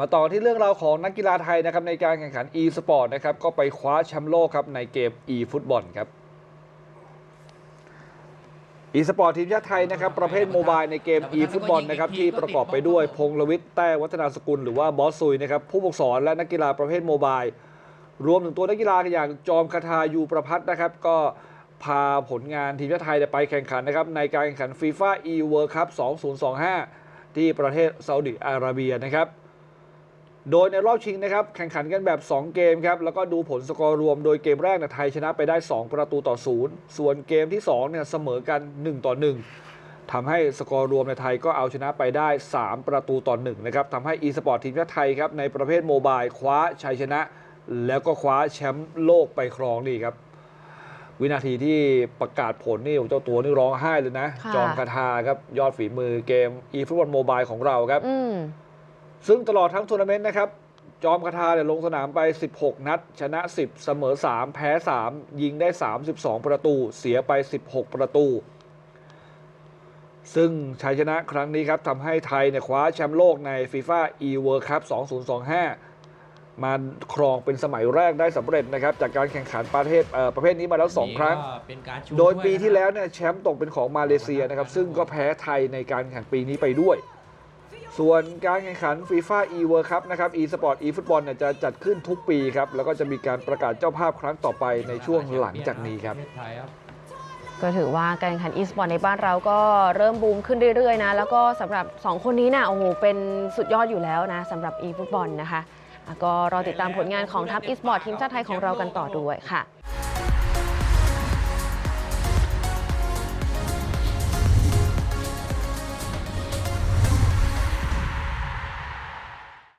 มาต่อที่เรื่องราวของนักกีฬาไทยนะครับในการแข่งขัน e-sport นะครับก็ไปคว้าแชมป์โลกครับในเกม e-football ครับ e-sport ทีมชาติไทยนะครับประเภทโมบายในเกม e-football นะครับที่ประกอบไปด้วยพงลวิทย์แต้วัฒนาสกุลหรือว่าบอสซุยนะครับผู้ปกสอนและนักกีฬาประเภทโมบาย รวมถึงตัวนักกีฬาอย่างจอมคาทายูประพัฒนะครับก็พาผลงานทีมชาติไทยไปแข่งขันนะครับในการแข่งขันฟีฟ่า e World Cup 2025 ที่ประเทศซาอุดิอาระเบียนะครับ โดยในรอบชิงนะครับแข่งขันกันแบบ 2 เกมครับแล้วก็ดูผลสกอร์รวมโดยเกมแรกเนยไทยชนะไปได้ 2 ประตูต่อศูนย์ส่วนเกมที่2เนี่ยเสมอกัน 1 ต่อ 1ทำให้สกอร์รวมในไทยก็เอาชนะไปได้ 3 ประตูต่อ1นะครับทำให้ e-sport ทีมชาติไทยครับในประเภทโมบายคว้าชัยชนะ แล้วก็คว้าแชมป์โลกไปครองนี่ครับวินาทีที่ประกาศผลนี่เจ้าตัวนี่ร้องไห้เลยนะค่ะจอมคาทาครับยอดฝีมือเกม e-football mobile ของเราครับอืม ซึ่งตลอดทั้งทัวร์นาเมนต์นะครับ จอมคาทาเนี่ยลงสนามไป 16 นัด ชนะ 10 เสมอ 3 แพ้ 3 ยิงได้ 32 ประตู เสียไป 16 ประตู ซึ่งชัยชนะครั้งนี้ครับทำให้ไทยเนี่ยคว้าแชมป์โลกในฟีฟ่า e World Cup 2025 มาครองเป็นสมัยแรกได้สำเร็จนะครับ จากการแข่งขันประเภทเอ่อประเภทนี้มาแล้ว 2 ครั้งนี่ก็เป็นการชูโดยปีวนะที่แล้วเนี่ยแชมป์ตกเป็นของมาเลเซียนะครับ ซึ่งก็แพ้ไทยในการแข่งขันปีนี้ไปด้วย ส่วนการแข่งขันฟีฟ่า e World Cup นะครับ e Sport e Football เนี่ยจะจัดขึ้นทุกปีครับ แล้วก็จะมีการประกาศเจ้าภาพครั้งต่อไปในช่วงหลังจากนี้ครับ ก็ถือว่าการแข่งขันอีสปอร์ตในบ้านเราก็เริ่มบูมขึ้นเรื่อยๆนะแล้วก็สำหรับ 2 คนนี้นะโอ้โหเป็นสุดยอดอยู่แล้วนะสำหรับ e ฟุตบอลนะคะอะก็รอติดตามผลงานของทัพอีสปอร์ตทีมชาติไทยของเรากันต่อด้วยค่ะ